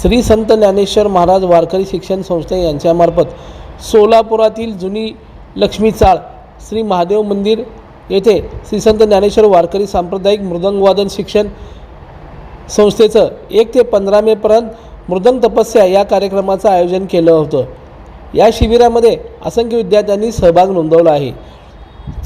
श्री संत ज्ञानेश्वर महाराज वारकरी शिक्षण संस्था यांच्यामार्फत सोलापुरातील जुनी लक्ष्मी चाळ श्री महादेव मंदिर येथे श्री संत ज्ञानेश्वर वारकरी सांप्रदायिक मृदंगवादन शिक्षण संस्थेचं एक ते पंधरा मेपर्यंत मृदंग तपस्या या कार्यक्रमाचं आयोजन केलं होतं. या शिबिरामध्ये असंख्य विद्यार्थ्यांनी सहभाग नोंदवला आहे.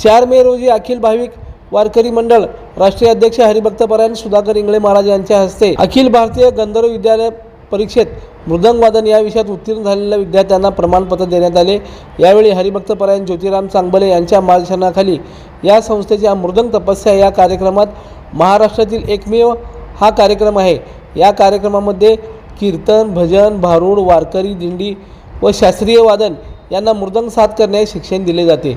चार मे रोजी अखिल भाविक वारकरी मंडळ राष्ट्रीय अध्यक्ष हरिभक्तपरायण सुधाकर इंगळे महाराज यांच्या हस्ते अखिल भारतीय गंधर्व विद्यालय परीक्षेत मृदंगवादन या विषयात उत्तीर्ण झालेल्या विद्यार्थ्यांना प्रमाणपत्र देण्यात आले. यावेळी हरिभक्तपरायण ज्योतिराम चांगबले यांच्या मार्गदर्शनाखाली या संस्थेच्या मृदंग तपस्या या कार्यक्रमात महाराष्ट्रातील एकमेव हा कार्यक्रम आहे. या कार्यक्रमामध्ये कीर्तन भजन भारूड वारकरी दिंडी व शास्त्रीय वादन यांना मृदंग साथ करण्यास शिक्षण दिले जाते.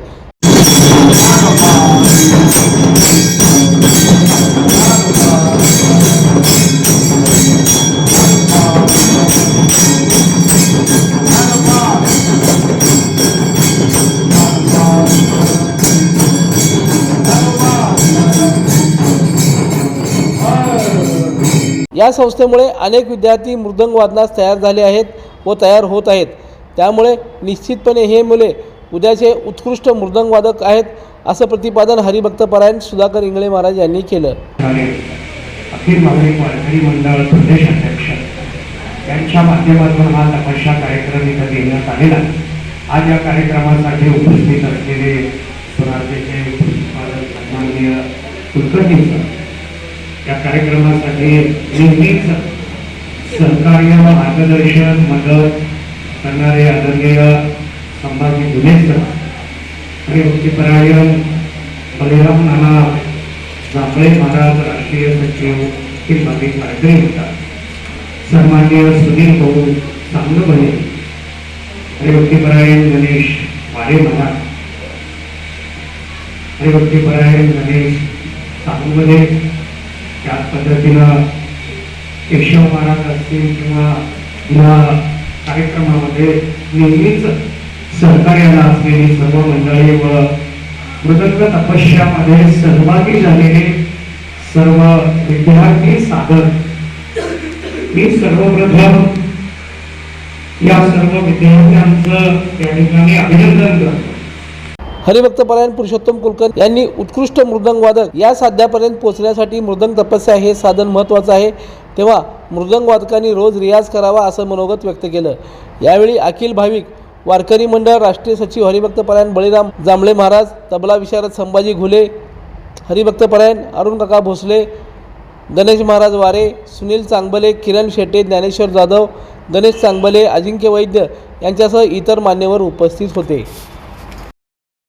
या संस्थेमुळे अनेक विद्यार्थी मृदंग वादनास तयार झाले आहेत व तयार होत आहेत. त्यामुळे निश्चितपणे हे मुले उद्याचे उत्कृष्ट मृदंगवादक आहेत असं प्रतिपादन हरिभक्तपरायण सुधाकर इंगळे महाराज यांनी केलं. अखिल नागरिक वारकरी मंडळ प्रदेश अध्यक्ष यांच्या माध्यमातून हा तपस्या कार्यक्रम इथं घेण्यात आलेला आज या कार्यक्रमासाठी उपस्थित असलेले स्वराज्याचे कुलकर्णी सर या कार्यक्रमासाठी नेहमीच सहकार्य मार्गदर्शन मदत करणारे आदरणीय संभाजी गुन्हेसर आणि वृत्तीपरायण बलिराम नाना जांभळे महाराज राष्ट्रीय सचिव हे भाविक कार्यक्रम होता सन्मान्य सुनील भाऊ चांगलबळे वृत्तीपरायण गणेश वारे महाराज आणि वृत्तीपरायण गणेश चांगलबळे त्याच पद्धतीनं केशव महाराज असतील किंवा या कार्यक्रमामध्ये नेहमीच सहकार्याला असलेली सर्व मंडळी व मृदंग तपस्यामध्ये सहभागी झालेले सर्व विद्यार्थी साधक मी सर्वप्रथम या सर्व विद्यार्थ्यांचं त्या ठिकाणी अभिनंदन करतो. हरिभक्तपरायण पुरुषोत्तम कुलकर्णी यांनी उत्कृष्ट मृदंग वादक या साध्यापर्यंत पोहोचण्यासाठी मृदंग तपस्या हे साधन महत्त्वाचं आहे. तेव्हा मृदंग वादकांनी रोज रियाज करावा असं मनोगत व्यक्त केलं. यावेळी अखिल भाविक वारकरी मंडळ राष्ट्रीय सचिव हरिभक्तपरायण बळीराम जांभळे महाराज तबला विशारद संभाजी घुले हरिभक्तपरायण अरुण काका भोसले गणेश महाराज वारे सुनील चांगबले किरण शेटे ज्ञानेश्वर जाधव गणेश चांगबले अजिंक्य वैद्य यांच्यासह इतर मान्यवर उपस्थित होते.